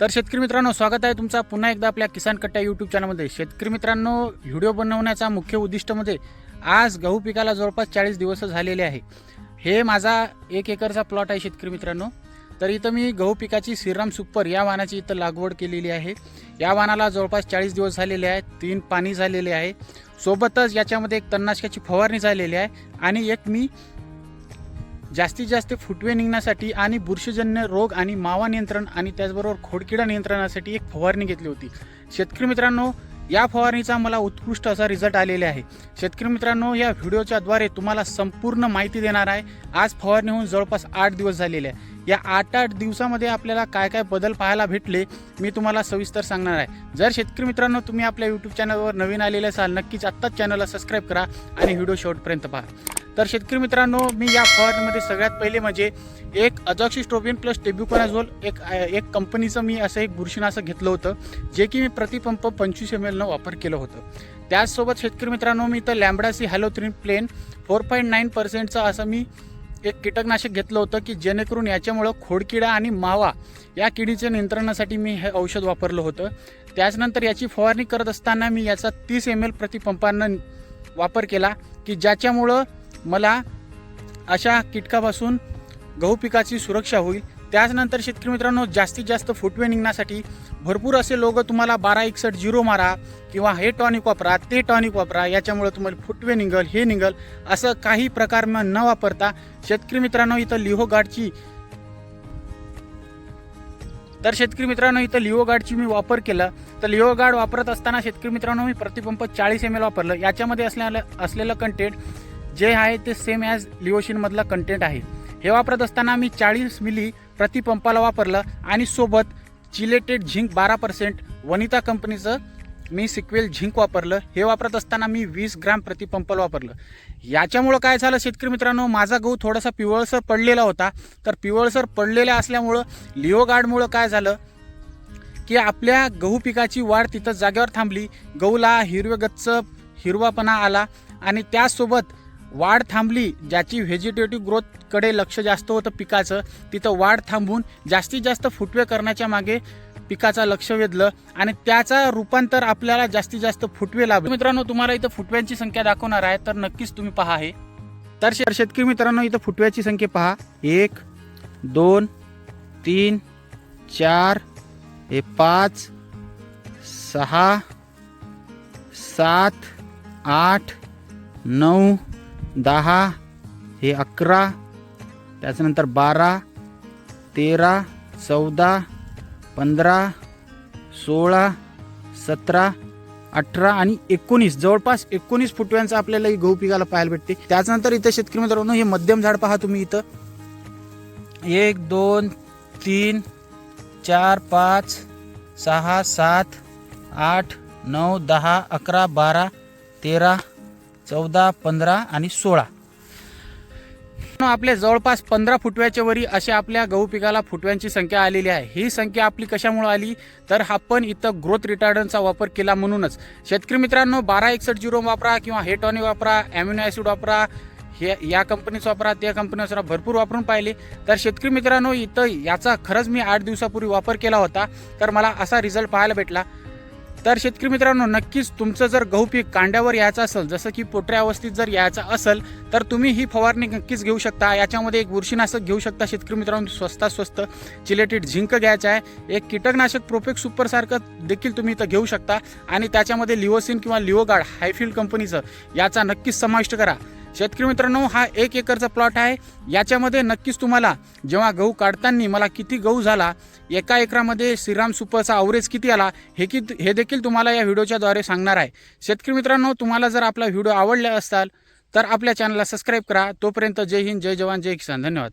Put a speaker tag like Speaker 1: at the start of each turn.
Speaker 1: तर शेतकरी मित्रांनो स्वागत आहे तुमचा पुन्हा एकदा आपल्या किसान कट्टा यूट्यूब चॅनलमध्ये शेतकरी मित्रांनो व्हिडिओ बनवण्याचा मुख्य उद्दिष्टमध्ये म्हणजे आज गहू पिकाला जवळपास चाळीस दिवस झालेले आहे. हे माझा एक एकरचा प्लॉट आहे शेतकरी मित्रांनो. तर इथं मी गहू पिकाची श्रीराम सुपर या वाहनाची इथं लागवड केलेली आहे. या वाहनाला जवळपास चाळीस दिवस झालेले आहे तीन पाणी झालेले आहे. सोबतच याच्यामध्ये एक तणनाशकाची फवारणी झालेली आहे. आणि एक मी जास्तीत जास्त फुटवे निघण्यासाठी आणि बुरशीजन्य रोग आणि मावा नियंत्रण आणि त्याचबरोबर खोडकिडा नियंत्रणासाठी एक फवारणी घेतली होती. शेतकरी मित्रांनो या फवारणीचा मला उत्कृष्ट असा रिझल्ट आलेला आहे. शेतकरी मित्रांनो या व्हिडिओच्या द्वारे तुम्हाला संपूर्ण माहिती देणार आहे. आज फवारणी होऊन जवळपास आठ दिवस झालेले आहे. या आठ आठ दिवसामध्ये आपल्याला काय काय बदल पाहायला भेटले मी तुम्हाला सविस्तर सांगणार आहे. जर शेतकरी मित्रांनो तुम्ही आपल्या यूट्यूब चॅनलवर नवीन आलेले असाल नक्कीच आत्ताच चॅनलला सबस्क्राईब करा आणि व्हिडिओ शेवटपर्यंत पहा. तर शेतकरी मित्रांनो मी या फवारणीमध्ये सगळ्यात पहिले म्हणजे एक अजॉक्सिस्ट्रोबिन प्लस टेब्युकोनाझोल एक एक कंपनीचं मी असं एक बुरशीनाशक घेतलं होतं जे की मी प्रतिपंप पंचवीस एम एलनं वापर केलं होतं. त्याचसोबत शेतकरी मित्रांनो मी इथं lambda cyhalothrin plain four point nine पर्सेंटचं असं मी एक कीटकनाशक घेतलं होतं की जेणेकरून याच्यामुळं खोडकिडा आणि मावा या किडीच्या नियंत्रणासाठी मी हे औषध वापरलं होतं. त्याचनंतर याची फवारणी करत असताना मी याचा तीस एम एल प्रतिपंपांना वापर केला की ज्याच्यामुळं मला अशा कीटकापासून गहू पिकाची सुरक्षा होईल. त्याचनंतर शेतकरी मित्रांनो जास्तीत जास्त फुटवे निघण्यासाठी भरपूर असे लोक तुम्हाला बारा एकसठ झिरो मारा किंवा हे टॉनिक वापरा ते टॉनिक वापरा याच्यामुळे तुम्हाला फुटवे निघल हे निघल असं काही प्रकार न वापरता शेतकरी मित्रांनो इथं लिहो गाडची तर शेतकरी मित्रांनो इथं लिओ गार्डची मी वापर केला. तर लिओ गार्ड वापरत असताना शेतकरी मित्रांनो मी प्रतिपंप चाळीस एम एल वापरलं. याच्यामध्ये असलेलं असलेलं कंटेंट जे आहे ते सेम ॲज लिओशिनमधला कंटेंट आहे. हे वापरत असताना मी चाळीस मिली प्रतिपंपाला वापरलं आणि सोबत चिलेटेड झिंक बारा पर्सेंट वनिता कंपनीचं मी सिक्वेल झिंक वापरलं. हे वापरत असताना मी वीस ग्रॅम प्रतिपंपाला वापरलं. याच्यामुळं काय झालं शेतकरी मित्रांनो? माझा गहू थोडासा पिवळसर पडलेला होता. तर पिवळसर पडलेला असल्यामुळं लिओ गार्डमुळं काय झालं? की आपल्या गहू पिकाची वाढ तिथं जागेवर थांबली. गहूला हिरवे गच्च हिरवापणा आला आणि त्याचसोबत वाढ थांबली ज्याची व्हेजिटेटिव्ह ग्रोथकडे लक्ष जास्त होतं पिकाचं तिथं वाढ थांबून जास्तीत जास्त फुटवे करण्याच्या मागे पिकाचा लक्ष वेधलं आणि त्याचा रूपांतर आपल्याला जास्तीत जास्त फुटवे लाभले. मित्रांनो तुम्हाला इथं फुटव्यांची संख्या दाखवणार आहे तर नक्कीच तुम्ही पहा हे. तर शे- शेतकरी मित्रांनो इथं फुटव्याची संख्या पहा. एक दोन तीन चार हे पाच सहा सात आठ नऊ दहा हे अकरा त्याच्यानंतर बारा तेरा चौदा पंधरा सोळा सतरा अठरा आणि एकोणीस. जवळपास एकोणीस फुटव्यांचं आपल्याला ही गहू पिकाला पाहायला भेटते. त्याच्यानंतर इथं शेतकरी मित्रांनो हे मध्यम झाड पहा तुम्ही इथं. एक दोन तीन चार पाच सहा सात आठ नऊ दहा अकरा बारा तेरा चौदा पंधरा आणि सोळा. आपल्या जवळपास पंधरा फुटव्याच्या वरी अशा आपल्या गहू पिकाला फुटव्यांची संख्या आलेली आहे. ही संख्या आपली कशामुळे आली? तर आपण इथं ग्रोथ रिटार्डनचा वापर केला म्हणूनच. शेतकरी मित्रांनो बारा एकसठ झिरो वापरा किंवा हेटॉनी वापरा ॲम्युनो ॲसिड वापरा हे या कंपनीचं वापरा त्या कंपनीचं वापरा भरपूर वापरून पाहिले. तर शेतकरी मित्रांनो इथं याचा खरंच मी आठ दिवसापूर्वी वापर केला होता. तर मला असा रिझल्ट पाहायला भेटला. तर शेतकरी मित्रांनो नक्कीच तुमचं जर गहू पीक कांड्यावर यायचं असेल जसं की पोटऱ्या अवस्थेत जर यायचं असेल तर तुम्ही ही फवारणी नक्कीच घेऊ शकता. याच्यामध्ये एक बुरशीनाशक घेऊ शकता. शेतकरी मित्रांनो स्वस्तात स्वस्त चिलेटेड झिंक घ्यायचं आहे. एक कीटकनाशक प्रोपेक्ट सुपरसारखं देखील तुम्ही इथं घेऊ शकता. आणि त्याच्यामध्ये लिओसिन किंवा लिओगार्ड हायफिल्ड कंपनीचं याचा नक्कीच समाविष्ट करा. शेतकरी मित्रांनो हा एक एकरचा प्लॉट आहे. याच्यामध्ये नक्कीच तुम्हाला जेव्हा गहू काढताना मला किती गहू झाला एका एकरामध्ये श्रीराम सुपरचा अवरेज किती आला हे कि हे देखील तुम्हाला या व्हिडिओच्या द्वारे सांगणार आहे. शेतकरी मित्रांनो तुम्हाला जर आपला व्हिडिओ आवडला असाल तर आपल्या चॅनलला सबस्क्राईब करा. तोपर्यंत जय हिंद जय जवान जय किसान. धन्यवाद.